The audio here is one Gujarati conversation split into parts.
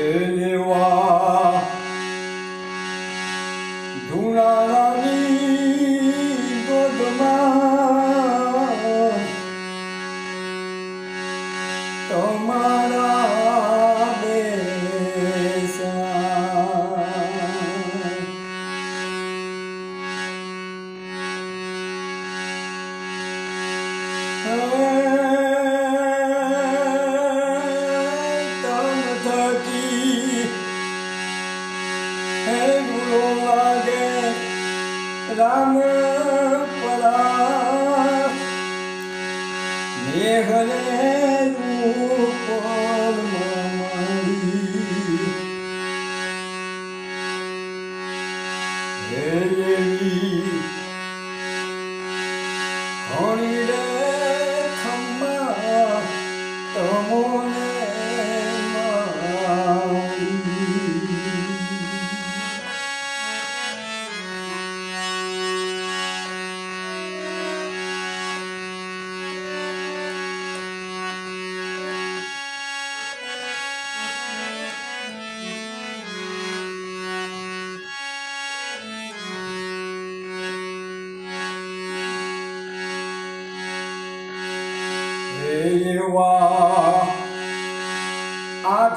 એવા રામ પરા મેઘને રૂપ મારી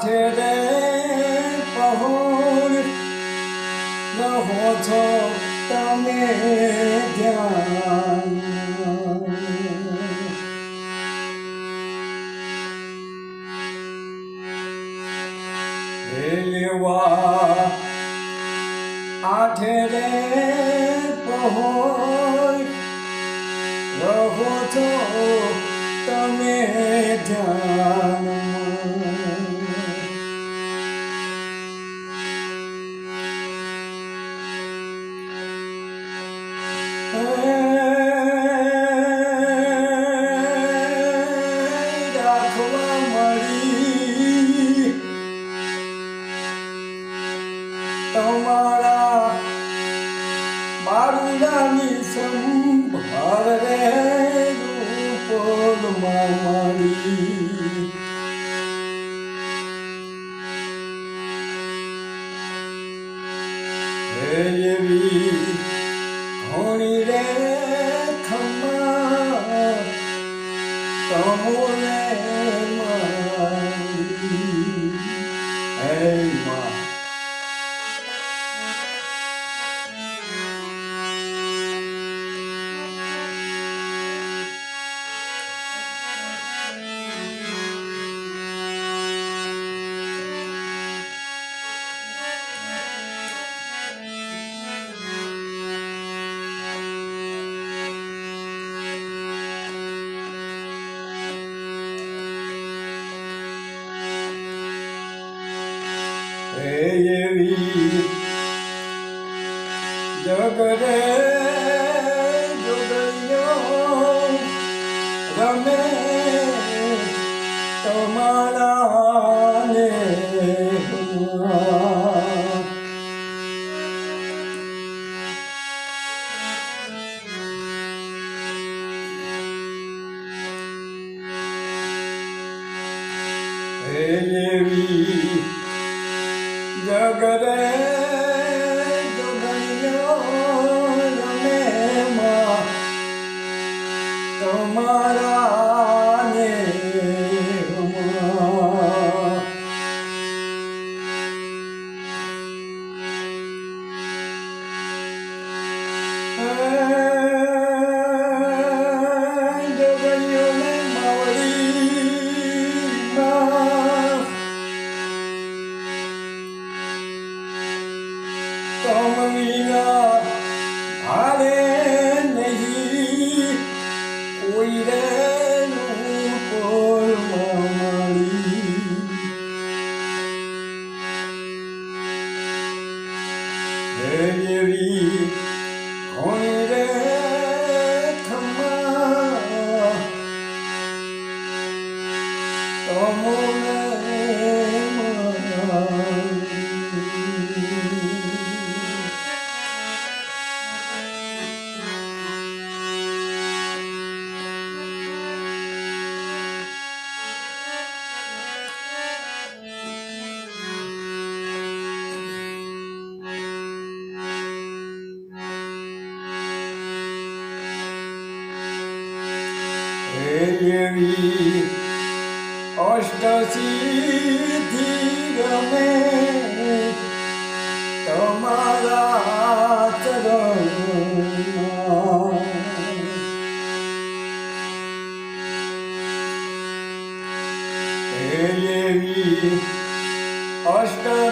રે પહોળ રહો છો તમે ધ્યાન. એવા આઠે રે પહોળ રહો છો તમે ધ્યાન. সম্ভারে রূপল মামারি হেয়েবি খনিরে ক্ষমা তমরে মারি এই মা એવી જગરે તમારા હે એવી ઘણી રે ખમ્મા અષ્ટસિદ્ધિ ગમે તમારા ચરણ એવી અષ્ટ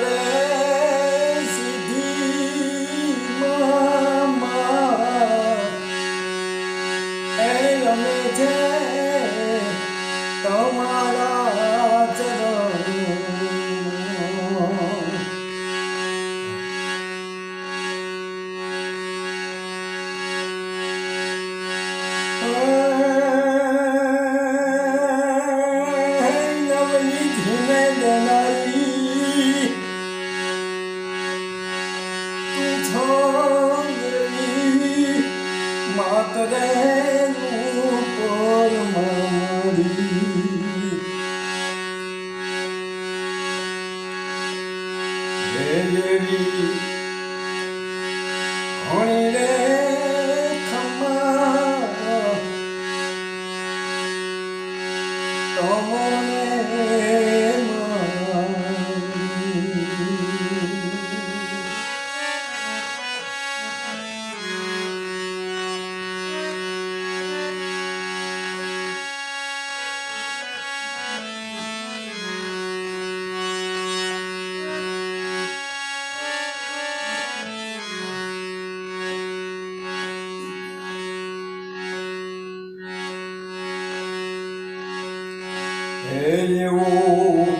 એવું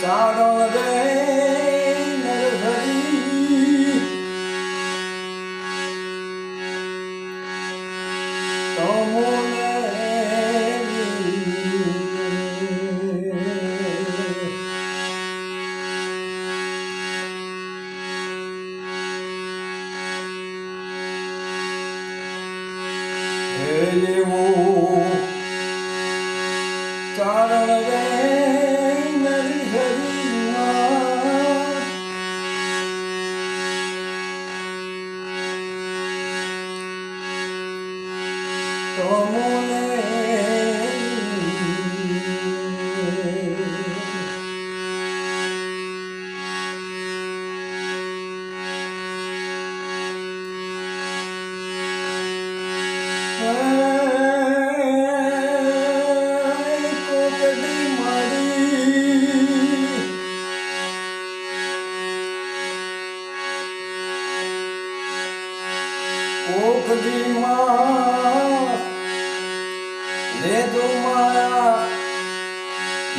ચારણ રે તમોને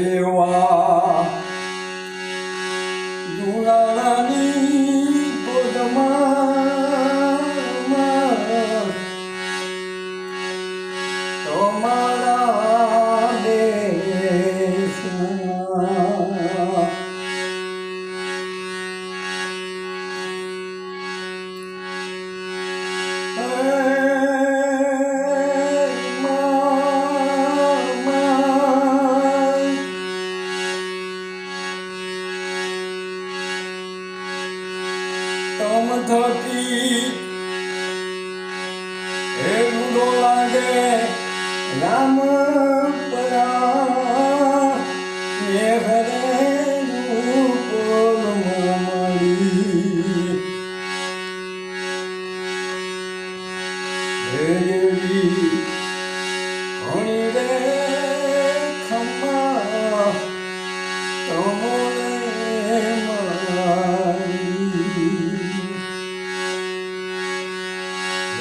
eu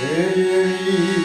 Ei, ei, ei.